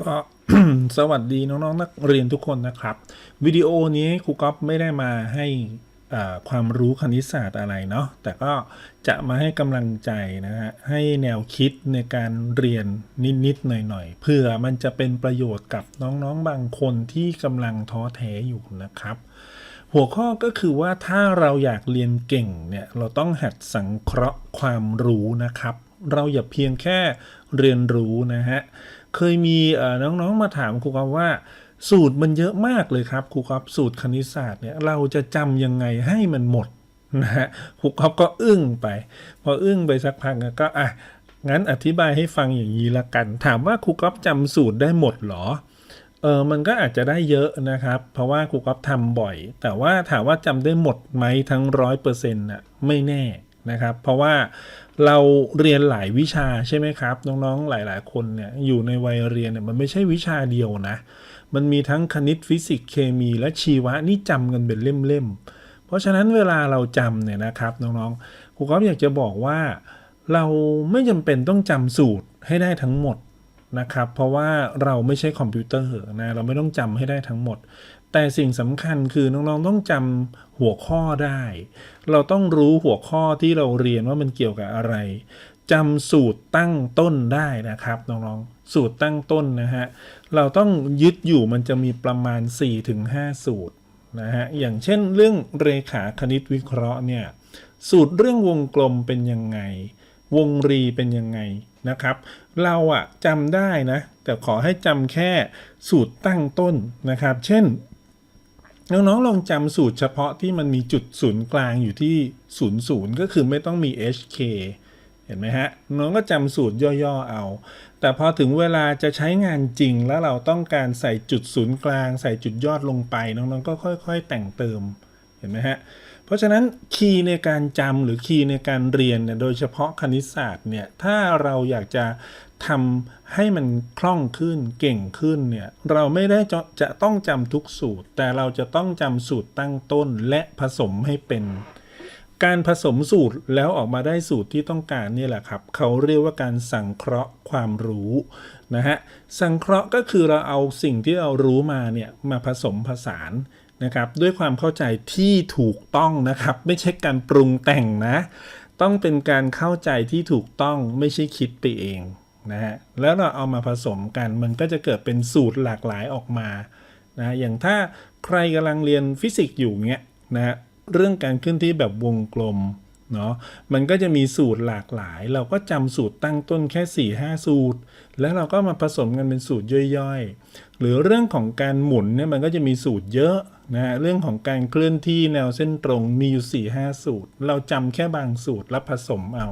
ก็สวัสดีน้องๆนักเรียนทุกคนนะครับ วิดีโอนี้ครูก๊อฟไม่ได้มาให้ความรู้คณิตศาสตร์อะไรเนาะแต่ก็จะมาให้กำลังใจนะฮะให้แนวคิดในการเรียนนิดๆหน่อยๆเพื่อมันจะเป็นประโยชน์กับน้องๆบางคนที่กำลังท้อแท้อยู่นะครับ หัวข้อก็คือว่าถ้าเราอยากเรียนเก่งเนี่ยเราต้องหัดสังเคราะห์ความรู้นะครับ เราอย่าเพียงแค่เรียนรู้นะฮะ เคยมีน้องๆมาถามครูครับว่า สูตรมันเยอะมากเลยครับครูครับสูตรคณิตศาสตร์เนี่ยเราจะจำยังไงให้มันหมดนะฮะครูครับก็อึ้งไป พออึ้งไปสักพักก็อะงั้นอธิบายให้ฟังอย่างนี้ละกัน ถามว่าครูก๊อฟจำสูตรได้หมดเหรอ เออมันก็อาจจะได้เยอะนะครับ เพราะว่าครูก๊อฟทำบ่อย แต่ว่าถามว่าจำได้หมดไหมทั้งร้อยเปอร์เซ็นต์น่ะไม่แน่ นะครับ เพราะว่าเราเรียนหลายวิชาใช่ไหมครับ น้องๆหลาย ๆ คนเนี่ยอยู่ในวัยเรียนเนี่ยมันไม่ใช่วิชาเดียวนะ มันมีทั้งคณิตฟิสิกส์เคมี และชีวะนี่จำกันเป็นเล่มๆ เพราะฉะนั้นเวลาเราจำเนี่ยนะครับน้องๆครูก๊อฟอยากจะบอกว่า เราไม่จำเป็นต้องจำสูตรให้ได้ทั้งหมด นะครับ เพราะว่าเราไม่ใช่คอมพิวเตอร์นะเราไม่ต้องจำให้ได้ทั้งหมด แต่สิ่งสำคัญคือน้องๆต้องจำหัวข้อได้ เราต้องรู้หัวข้อที่เราเรียนว่ามันเกี่ยวกับอะไรจำสูตรตั้งต้นได้นะครับน้องๆสูตรตั้งต้นนะฮะเราต้องยึดอยู่มันจะมีประมาณ 4-5 สูตรนะฮะอย่างเช่นเรื่องเรขาคณิตวิเคราะห์เนี่ยสูตรเรื่องวงกลมเป็นยังไง วงรีเป็นยังไง นะครับ เราอะจำได้นะ แต่ขอให้จำแค่สูตรตั้งต้นนะครับ เช่น น้องๆลองจำสูตรเฉพาะที่มันมีจุดศูนย์กลางอยู่ที่ 0 0 ก็คือไม่ต้องมี HK เห็นไหมฮะ น้องก็จำสูตรย่อๆเอา แต่พอถึงเวลาจะใช้งานจริงแล้วเราต้องการใส่จุดศูนย์กลาง ใส่จุดยอดลงไป น้องๆก็ค่อย ๆ แต่งเติม ห็นไหมฮะ เพราะฉะนั้นคีย์ในการจำหรือคีย์ในการเรียนเนี่ยโดยเฉพาะคณิตศาสตร์เนี่ยถ้าเราอยากจะทำให้มันคล่องขึ้นเก่งขึ้นเนี่ยเราไม่ได้จะจะต้องจำทุกสูตร แต่เราจะต้องจำสูตรตั้งต้นและผสมให้เป็น การผสมสูตรแล้วออกมาได้สูตรที่ต้องการนี่แหละครับ เขาเรียกว่าการสังเคราะห์ความรู้นะฮะสังเคราะห์ก็คือเราเอาสิ่งที่เรารู้มาเนี่ยมาผสมผสาน นะครับด้วยความเข้าใจที่ถูกต้องนะครับ ไม่ใช่การปรุงแต่งนะ ต้องเป็นการเข้าใจที่ถูกต้องไม่ใช่คิดไปเองนะฮะแล้วเราเอามาผสมกันมันก็จะเกิดเป็นสูตรหลากหลายออกมานะอย่างถ้าใครกำลังเรียนฟิสิกส์อยู่เนี้ยนะฮะเรื่องการเคลื่อนที่แบบวงกลม เนาะมันก็จะมีสูตรหลากหลาย เราก็จำสูตรตั้งต้นแค่ 4 5 สูตร แล้วเราก็มาผสมกันเป็นสูตรย่อยๆ หรือเรื่องของการหมุนเนี่ยมันก็จะมีสูตรเยอะนะฮะเรื่องของการเคลื่อนที่แนวเส้นตรงมีอยู่ 4 5 สูตร เราจำแค่บางสูตรแล้วผสมเอา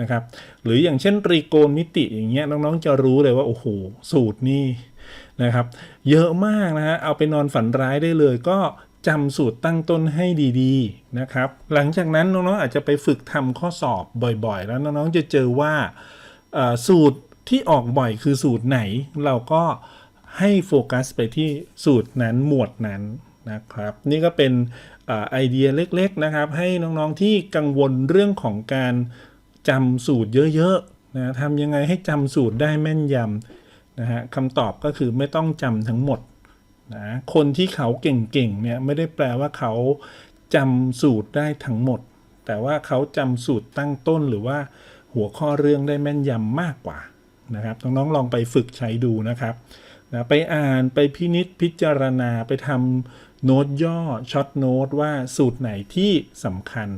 นะครับหรืออย่างเช่นตรีโกณมิติอย่างเงี้ยน้องๆจะรู้เลยว่าโอ้โหสูตรนี่นะครับ เยอะมากนะฮะเอาไปนอนฝันร้ายได้เลยก็ จำสูตรตั้งต้นให้ดีๆนะครับ หลังจากนั้นน้องๆอาจจะไปฝึกทำข้อสอบบ่อยๆ แล้วน้องๆจะเจอว่าสูตรที่ออกบ่อยคือสูตรไหน เราก็ให้โฟกัสไปที่สูตรนั้นหมวดนั้นนะครับ นี่ก็เป็นอไอเดียเล็กๆนะครับ ให้น้องๆที่กังวลเรื่องของการจำสูตรเยอะๆนะทำยังไงให้จำสูตรได้แม่นยำนะฮะคำตอบก็คือไม่ต้องจำทั้งหมด นะคนที่เขาเก่งๆเนี่ยไม่ได้แปลว่าเขาจำสูตรได้ทั้งหมด แต่ว่าเขาจำสูตรตั้งต้นหรือว่าหัวข้อเรื่องได้แม่นยำมากกว่านะครับน้องๆลองไปฝึกใช้ดูนะครับนะไปอ่านไปพินิษพิจารณาไปทำโน้ตย่อช็อตโน้ตว่าสูตรไหนที่สำคัญ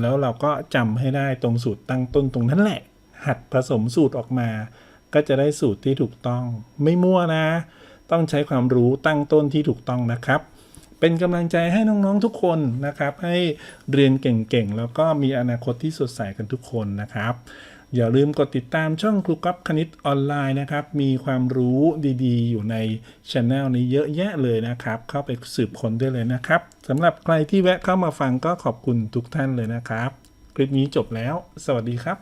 แล้วเราก็จำให้ได้ตรงสูตรตั้งต้นตรงนั้นแหละ หัดผสมสูตรออกมา ก็จะได้สูตรที่ถูกต้องไม่มั่วนะ ต้องใช้ความรู้ตั้งต้นที่ถูกต้องนะครับ เป็นกำลังใจให้น้องๆทุกคนนะครับ ให้เรียนเก่งๆ แล้วก็มีอนาคตที่สดใสกันทุกคนนะครับ อย่าลืมกดติดตามช่องครูกั๊บคณิตออนไลน์นะครับ มีความรู้ดีๆ อยู่ในช anel นี้เยอะแยะเลยนะครับ เข้าไปสืบค้นได้เลยนะครับสำหรับใครที่แวะเข้ามาฟังก็ขอบคุณทุกท่านเลยนะครับ คลิปนี้จบแล้ว สวัสดีครับ